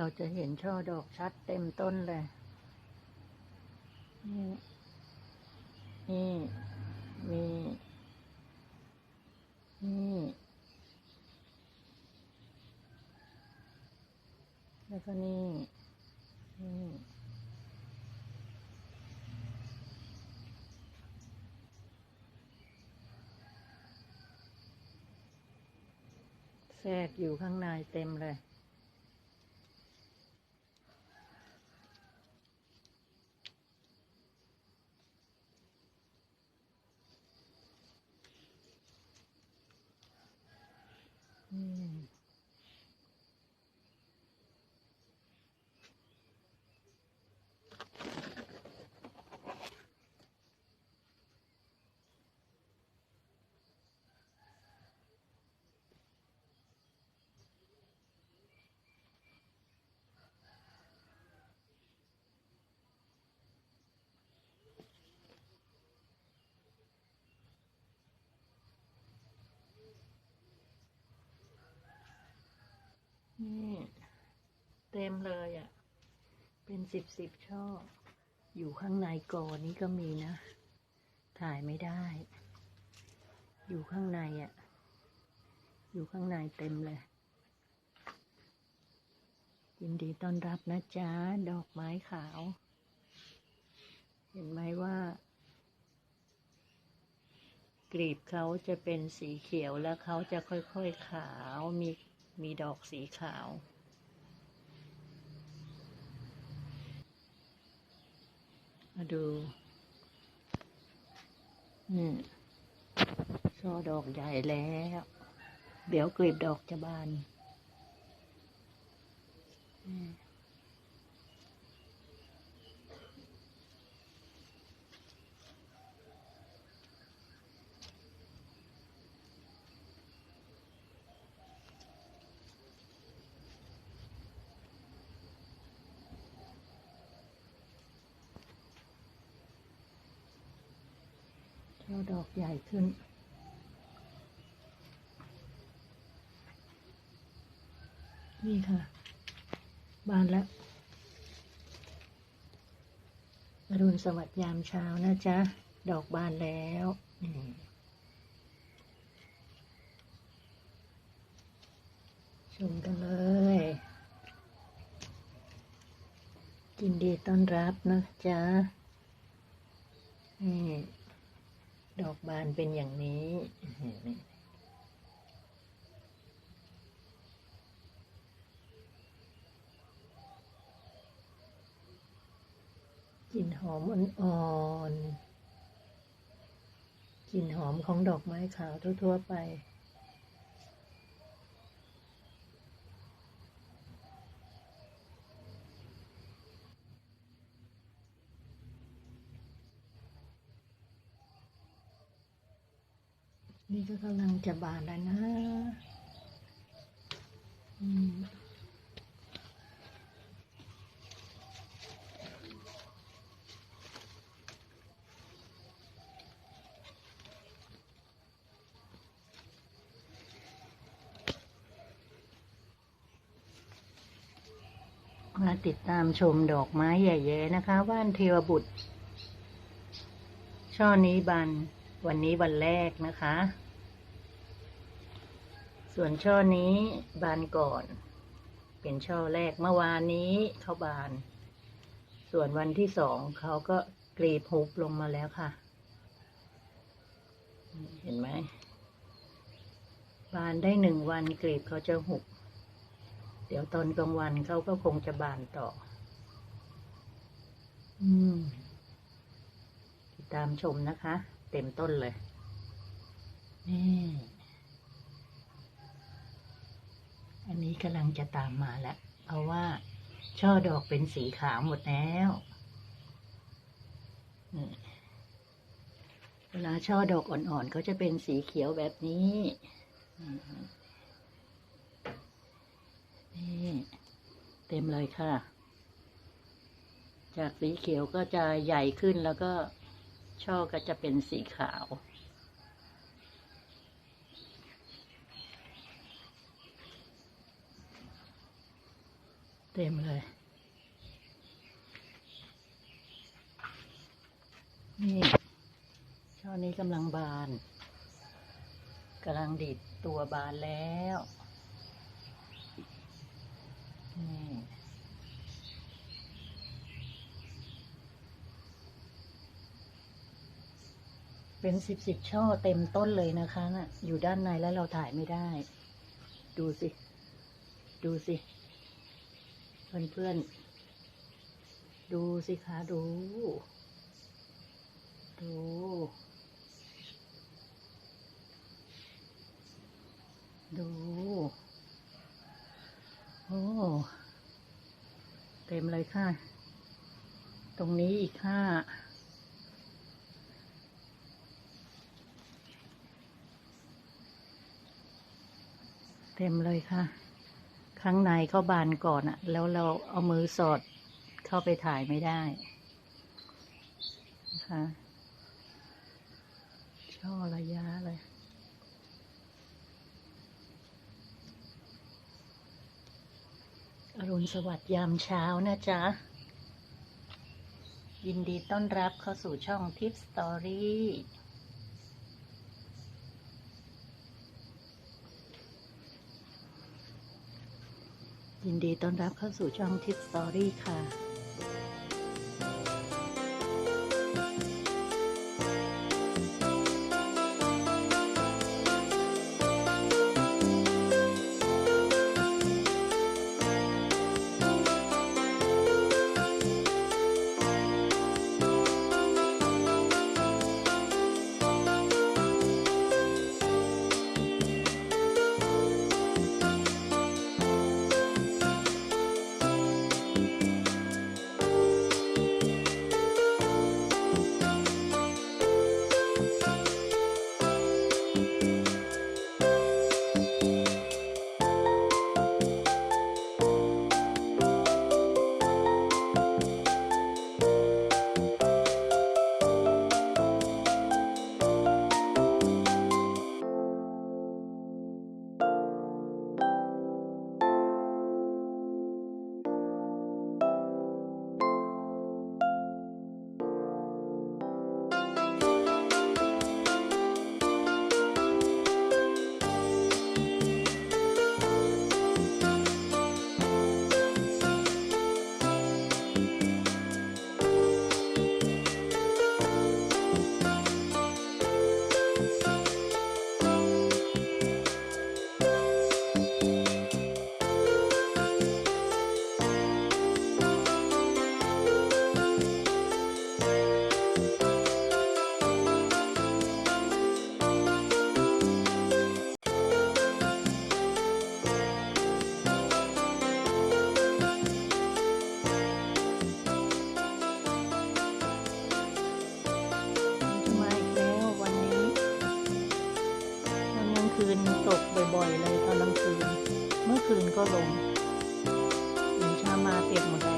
เราจะเห็นช่อดอกชัดเต็มต้นเลย นี่ นี่มีนี่ แล้วก็นี่ นี่แทรกอยู่ข้างในเต็มเลย อืม นี่เต็มเลยอะ่ะ เป็นสิบสิบช่อ อยู่ข้างในกอนี้ก็มีนะ ถ่ายไม่ได้ อยู่ข้างในอะ่ะ อยู่ข้างในเต็มเลย ยินดีต้อนรับนะจ๊ะ ดอกไม้ขาว เห็นไหมว่ากลีบเขาจะเป็นสีเขียวแล้วเขาจะค่อยๆขาวมีมีดอกสีขาว มาดูอืมช่อดอกใหญ่แล้ว เดี๋ยวกลีบดอกจะบาน อืม ดอกใหญ่ขึ้น นี่ค่ะ บานแล้วอรุณสวัสดิ์ยามเช้านะจ๊ะ ดอกบานแล้วชมกันเลยยินดีต้อนรับนะจ๊ะนี่ ดอกบานเป็นอย่างนี้กลิ่นหอมอ่อนๆกลิ่นหอมของดอกไม้ขาวทั่วๆไป นี่ก็กำลังจะบานแล้วนะมาติดตามชมดอกไม้ใหญ่ๆนะคะว่านเทวบุตร ช่อนี้บานวันนี้วันแรกนะคะ ส่วนช่อนี้บานก่อน เป็นช่อแรกเมื่อวานนี้เขาบาน ส่วนวันที่สองเขาก็กรีบหุบลงมาแล้วค่ะ เห็นไหม บานได้หนึ่งวันกรีบเขาจะหุบ เดี๋ยวตอนกลางวันเขาก็คงจะบานต่อ อืมติดตามชมนะคะ เต็มต้นเลยนี่ อันนี้กำลังจะตามมาแล้วเพราะว่า ช่อดอกเป็นสีขาวหมดแล้วเวลาช่อดอกอ่อนๆก็จะเป็นสีเขียวแบบนี้นี่เต็มเลยค่ะ จากสีเขียวก็จะใหญ่ขึ้นแล้วก็ช่อก็จะเป็นสีขาว เต็มเลย นี่ช่อนี้กำลังบานกำลังดิดตัวบานแล้วนี่เป็นสิบสิบช่อเต็มต้นเลยนะคะน่ะอยู่ด้านในแล้วเราถ่ายไม่ได้ ดูสิ ดูสิ เพื่อนเพื่อนๆดูสิคะดู ดู ดู โอ้ เต็มเลยค่ะ ตรงนี้อีกค่ะเต็มเลยค่ะ ข้างในเขาบานก่อนอะแล้วเราเอามือสอดเข้าไปถ่ายไม่ได้นะคะช่อระยะเลยอรุณสวัสดิ์ยามเช้านะจ๊ะ ยินดีต้อนรับเข้าสู่ช่องทิปสตอรี่ ยินดีต้อนรับเข้าสู่ช่องทิปสตอรี่ค่ะ นกลางคืนตกบ่อยๆเลยตอนกลางคืน เมื่อคืนก็ลงถึงเช้ามาเปียกหมดแล้